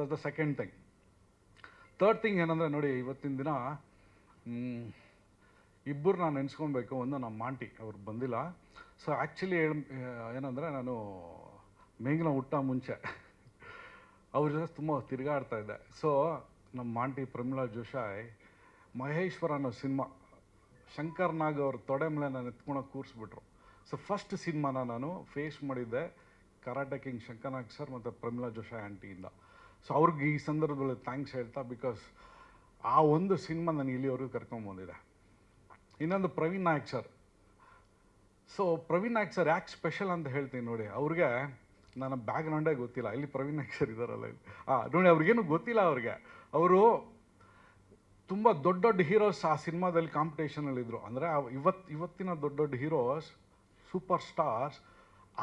That the second thing third thing ಏನಂದರೆ ನೋಡಿ, ಇವತ್ತಿನ ದಿನ ಇಬ್ಬರು ನಾನು ನೆನೆಸ್ಕೊಬೇಕು ಒಂದು ನಮ್ಮ ಆಂಟಿ, ಅವ್ರು ಬಂದಿಲ್ಲ. ಸೊ ಆ್ಯಕ್ಚುಲಿ ಹೇಳ, ಏನಂದರೆ ನಾನು ಮೇಘನ ಹುಟ್ಟ ಮುಂಚೆ ಅವ್ರ ಜೊತೆ ತುಂಬ ತಿರುಗಾಡ್ತಾ ಇದ್ದೆ. ಸೊ ನಮ್ಮ ಮಾಂಟಿ ಪ್ರಮೀಳಾ ಜೋಶಾಯ್, ಮಹೇಶ್ವರ ಅನ್ನೋ ಸಿನಿಮಾ, ಶಂಕರ್ ನಾಗ್ ಅವ್ರ ತೊಡೆ ಮೇಲೆ ನಾನು ಎತ್ಕೊಳಕ್ಕೆ ಕೂರಿಸ್ಬಿಟ್ರು. ಸೊ ಫಸ್ಟ್ ಸಿನಿಮಾನ ನಾನು ಫೇಸ್ ಮಾಡಿದ್ದೆ karate king Shankar Nag sir ಮತ್ತು ಪ್ರಮೀಳಾ ಜೋಶಾಯ್ ಆಂಟಿಯಿಂದ. ಸೊ ಅವ್ರಿಗೆ ಈ ಸಂದರ್ಭದಲ್ಲಿ ಥ್ಯಾಂಕ್ಸ್ ಹೇಳ್ತಾ ಬಿಕಾಸ್ ಆ ಒಂದು ಸಿನಿಮಾ ನಾನು ಇಲ್ಲಿವರೆಗೂ ಕರ್ಕೊಂಬಂದಿದೆ ಇನ್ನೊಂದು Praveen Nayak sir so Praveen Nayak sir ಯಾಕೆ ಸ್ಪೆಷಲ್ ಅಂತ ಹೇಳ್ತೀನಿ ನೋಡಿ, ಅವ್ರಿಗೆ ನನ್ನ ಬ್ಯಾಕ್ಗ್ರೌಂಡೇ ಗೊತ್ತಿಲ್ಲ. ಇಲ್ಲಿ ಪ್ರವೀಣ್ ನಾಯಕ್ ಸರ್ ಇದ್ದಾರಲ್ಲ ಇಲ್ಲಿ. ಹಾಂ ನೋಡಿ, ಅವ್ರಿಗೇನು ಗೊತ್ತಿಲ್ಲ ಅವ್ರಿಗೆ. ಅವರು ತುಂಬ ದೊಡ್ಡ ದೊಡ್ಡ ಹೀರೋಸ್ ಆ ಸಿನಿಮಾದಲ್ಲಿ ಕಾಂಪಿಟೇಷನಲ್ಲಿದ್ದರು ಅಂದರೆ ಇವತ್ತು ಇವತ್ತಿನ ದೊಡ್ಡ ದೊಡ್ಡ ಹೀರೋಸ್ ಸೂಪರ್ ಸ್ಟಾರ್ಸ್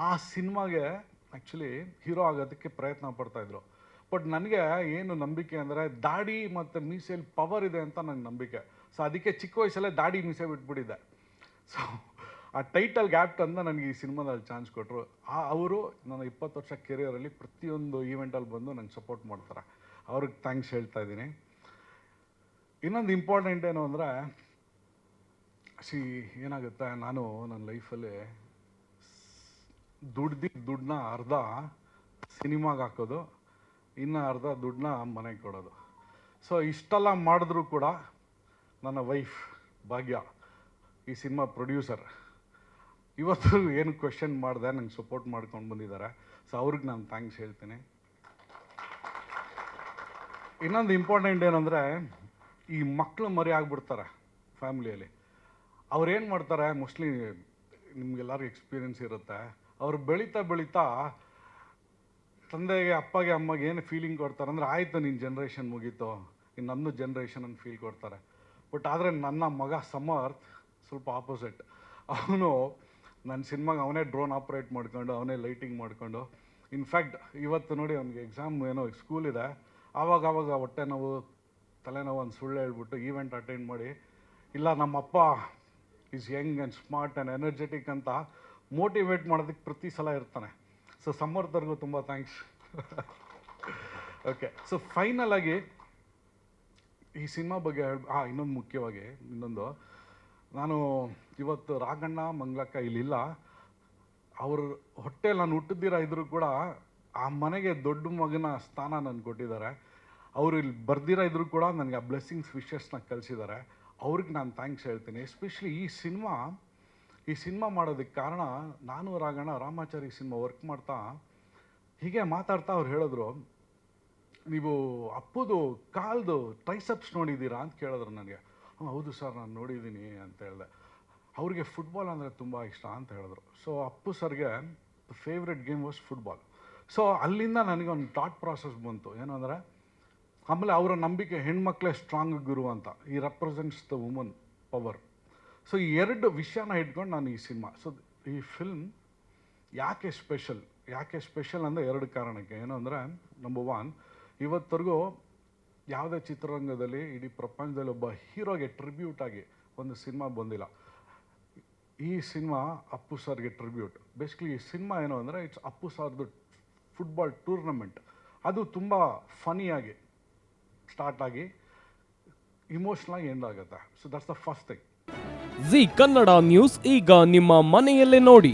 ಆ ಸಿನಿಮಾಗೆ ಆ್ಯಕ್ಚುಲಿ ಹೀರೋ ಆಗೋದಕ್ಕೆ ಪ್ರಯತ್ನ ಪಡ್ತಾಯಿದ್ರು ಬಟ್ ನನಗೆ ಏನು ನಂಬಿಕೆ ಅಂದರೆ ದಾಡಿ ಮತ್ತು ಮೀಸೆಯಲ್ಲಿ ಪವರ್ ಇದೆ ಅಂತ ನನಗೆ ನಂಬಿಕೆ. ಸೊ ಅದಕ್ಕೆ ಚಿಕ್ಕ ವಯಸ್ಸಲ್ಲೇ ದಾಡಿ ಮೀಸೆ ಬಿಟ್ಬಿಟ್ಟಿದ್ದೆ. ಸೊ ಆ ಟೈಟಲ್ ಗ್ಯಾಪ್ ಅಂತ ನನಗೆ ಈ ಸಿನಿಮಾದಲ್ಲಿ ಚಾನ್ಸ್ ಕೊಟ್ಟರು ಆ, ಅವರು ನನ್ನ ಇಪ್ಪತ್ತು ವರ್ಷ ಕೆರಿಯರಲ್ಲಿ ಪ್ರತಿಯೊಂದು ಈವೆಂಟಲ್ಲಿ ಬಂದು ನಂಗೆ ಸಪೋರ್ಟ್ ಮಾಡ್ತಾರೆ. ಅವ್ರಿಗೆ ಥ್ಯಾಂಕ್ಸ್ ಹೇಳ್ತಾ ಇದ್ದೀನಿ. ಇನ್ನೊಂದು ಇಂಪಾರ್ಟೆಂಟ್ ಏನು ಅಂದರೆ ಸಿ ಏನಾಗುತ್ತೆ, ನಾನು ನನ್ನ ಲೈಫಲ್ಲಿ ದುಡ್ದಿದ್ದ ದುಡ್ಡನ್ನ ಅರ್ಧ ಸಿನಿಮಾಗೆ ಹಾಕೋದು. ಇನ್ನು ಅರ್ಧ ದುಡ್ಡನ್ನ ಮನೆಗೆ ಕೊಡೋದು. ಸೊ ಇಷ್ಟೆಲ್ಲ ಮಾಡಿದ್ರೂ ಕೂಡ ನನ್ನ ವೈಫ್ ಭಾಗ್ಯ, ಈ ಸಿನಿಮಾ ಪ್ರೊಡ್ಯೂಸರ್ ಇವತ್ತು ಏನು ಕ್ವೆಶನ್ ಮಾಡಿದೆ ನಂಗೆ ಸಪೋರ್ಟ್ ಮಾಡ್ಕೊಂಡು ಬಂದಿದ್ದಾರೆ. ಸೊ ಅವ್ರಿಗೆ ನಾನು ಥ್ಯಾಂಕ್ಸ್ ಹೇಳ್ತೀನಿ. ಇನ್ನೊಂದು ಇಂಪಾರ್ಟೆಂಟ್ ಏನಂದರೆ, ಈ ಮಕ್ಕಳು ಮರಿ ಆಗ್ಬಿಡ್ತಾರೆ ಫ್ಯಾಮಿಲಿಯಲ್ಲಿ ಅವ್ರೇನು ಮಾಡ್ತಾರೆ ಮೋಸ್ಟ್ಲಿ ನಿಮ್ಗೆಲ್ಲರಿಗೂ ಎಕ್ಸ್ಪೀರಿಯನ್ಸ್ ಇರುತ್ತೆ. ಅವ್ರು ಬೆಳೀತಾ ಬೆಳೀತಾ ತಂದೆಗೆ, ಅಪ್ಪಗೆ, ಅಮ್ಮಗೆ ಏನು ಫೀಲಿಂಗ್ ಕೊಡ್ತಾರೆ? ಅಂದರೆ ಆಯಿತು ನಿನ್ನ ಜನ್ರೇಷನ್ ಮುಗೀತು. ಇನ್ನು ನನ್ನ ಜನ್ರೇಷನ್ ಅಂತ ಫೀಲ್ ಕೊಡ್ತಾರೆ. ಬಟ್ ಆದರೆ ನನ್ನ ಮಗ ಸಮರ್ಥ್ ಸ್ವಲ್ಪ ಆಪೋಸಿಟ್ ಅವನು ನನ್ನ ಸಿನಿಮಾಗೆ ಅವನೇ ಡ್ರೋನ್ ಆಪ್ರೇಟ್ ಮಾಡ್ಕೊಂಡು, ಅವನೇ ಲೈಟಿಂಗ್ ಮಾಡ್ಕೊಂಡು. ಇನ್ಫ್ಯಾಕ್ಟ್ ಇವತ್ತು ನೋಡಿ ಅವ್ನಿಗೆ ಎಕ್ಸಾಮ್ ಏನೋ ಸ್ಕೂಲ್ ಇದೆ. ಆವಾಗ ಆವಾಗ ಹೊಟ್ಟೆ ನೋವು ತಲೆನೋವು ಒಂದು ಸುಳ್ಳು ಹೇಳ್ಬಿಟ್ಟು ಈವೆಂಟ್ ಅಟೆಂಡ್ ಮಾಡಿ. ಇಲ್ಲ ನಮ್ಮಪ್ಪ is young and smart and energetic ಅಂತ ಮೋಟಿವೇಟ್ ಮಾಡೋದಕ್ಕೆ ಪ್ರತಿ ಸಲ ಇರ್ತಾನೆ. ಸೊ ಸಮರ್ಥರ್ಗೂ ತುಂಬ ಥ್ಯಾಂಕ್ಸ್ ಓಕೆ ಸೊ ಫೈನಲ್ ಆಗಿ ಈ ಸಿನಿಮಾ ಬಗ್ಗೆ ಹಾಂ ಇನ್ನೊಂದು ಮುಖ್ಯವಾಗಿ, ಇನ್ನೊಂದು. ನಾನು ಇವತ್ತು ರಾಗಣ್ಣ ಮಂಗ್ಲಕ್ಕ ಇಲ್ಲಿಲ್ಲ. ಅವ್ರ ಹೊಟ್ಟೆ ನಾನು ಹುಟ್ಟಿದ್ದೀರ ಇದ್ರೂ ಕೂಡ ಆ ಮನೆಗೆ ದೊಡ್ಡ ಮಗನ ಸ್ಥಾನ ನನಗೆ ಕೊಟ್ಟಿದ್ದಾರೆ. ಅವರು ಇಲ್ಲಿ ಬರ್ದಿರ ಇದ್ರೂ ಕೂಡ ನನಗೆ ಆ ಬ್ಲೆಸ್ಸಿಂಗ್ಸ್ ವಿಶಸ್ನ ಕಲಿಸಿದ್ದಾರೆ ಅವ್ರಿಗೆ ನಾನು ಥ್ಯಾಂಕ್ಸ್ ಹೇಳ್ತೀನಿ. ಎಸ್ಪೆಷಲಿ ಈ ಸಿನಿಮಾ ಈ ಸಿನಿಮಾ ಮಾಡೋದಕ್ಕೆ ಕಾರಣ ನಾನು, ರಾಗಣ್ಣ, ರಾಮಾಚಾರಿ ಸಿನಿಮಾ ವರ್ಕ್ ಮಾಡ್ತಾ ಹೀಗೆ ಮಾತಾಡ್ತಾ ಅವ್ರು ಹೇಳಿದ್ರು, ನೀವು ಅಪ್ಪುದು, ಕಾಲ್ದು ಟ್ರೈಸಪ್ಸ್ ನೋಡಿದ್ದೀರಾ? ಅಂತ ಕೇಳಿದ್ರು ನನಗೆ. ಹಾಂ, ಹೌದು ಸರ್, ನಾನು ನೋಡಿದ್ದೀನಿ ಅಂತ ಹೇಳಿದೆ. ಅವ್ರಿಗೆ ಫುಟ್ಬಾಲ್ ಅಂದರೆ ತುಂಬ ಇಷ್ಟ ಅಂತ ಹೇಳಿದ್ರು. ಸೊ ಅಪ್ಪು ಸರ್ಗೆ favourite game was football so ಅಲ್ಲಿಂದ ನನಗೆ ಒಂದು ಥಾಟ್ ಪ್ರಾಸೆಸ್ ಬಂತು. ಏನು ಅಂದರೆ, ಆಮೇಲೆ ಅವರ ನಂಬಿಕೆ ಹೆಣ್ಮಕ್ಳೇ ಸ್ಟ್ರಾಂಗ್ ಗುರು ಅಂತ. ಈ represents the woman power so ಈ ಎರಡು ವಿಷಯನ ಇಟ್ಕೊಂಡು ನಾನು ಈ ಸಿನಿಮಾ. ಸೊ ಈ ಫಿಲ್ಮ್ ಯಾಕೆ ಸ್ಪೆಷಲ್ ಯಾಕೆ ಸ್ಪೆಷಲ್ ಅಂದರೆ ಎರಡು ಕಾರಣಕ್ಕೆ. ಏನು ಅಂದರೆ ನಂಬರ್ ಒನ್ ಇವತ್ತರೆಗೂ ಯಾವುದೇ ಚಿತ್ರರಂಗದಲ್ಲಿ ಇಡೀ ಪ್ರಪಂಚದಲ್ಲಿ ಒಬ್ಬ ಹೀರೋಗೆ ಟ್ರಿಬ್ಯೂಟ್ ಆಗಿ ಒಂದು ಸಿನಿಮಾ ಬಂದಿಲ್ಲ. ಈ ಸಿನಿಮಾ ಅಪ್ಪು ಸರ್ಗೆ ಟ್ರಿಬ್ಯೂಟ್ ಬೇಸಿಕಲಿ ಈ ಸಿನಿಮಾ ಏನು ಅಂದರೆ ಇಟ್ಸ್ ಅಪ್ಪು ಸರ್ದು ಫುಟ್ಬಾಲ್ ಟೂರ್ನಮೆಂಟ್ ಅದು ತುಂಬ ಫನಿಯಾಗಿ ಸ್ಟಾರ್ಟ್ ಆಗಿ ಇಮೋಷ್ನಲಾಗಿ ಎಂಡ್ ಆಗುತ್ತೆ. So that's the first thing Zee Kannada news ಈಗ ನಿಮ್ಮ ಮನೆಯಲ್ಲೇ ನೋಡಿ.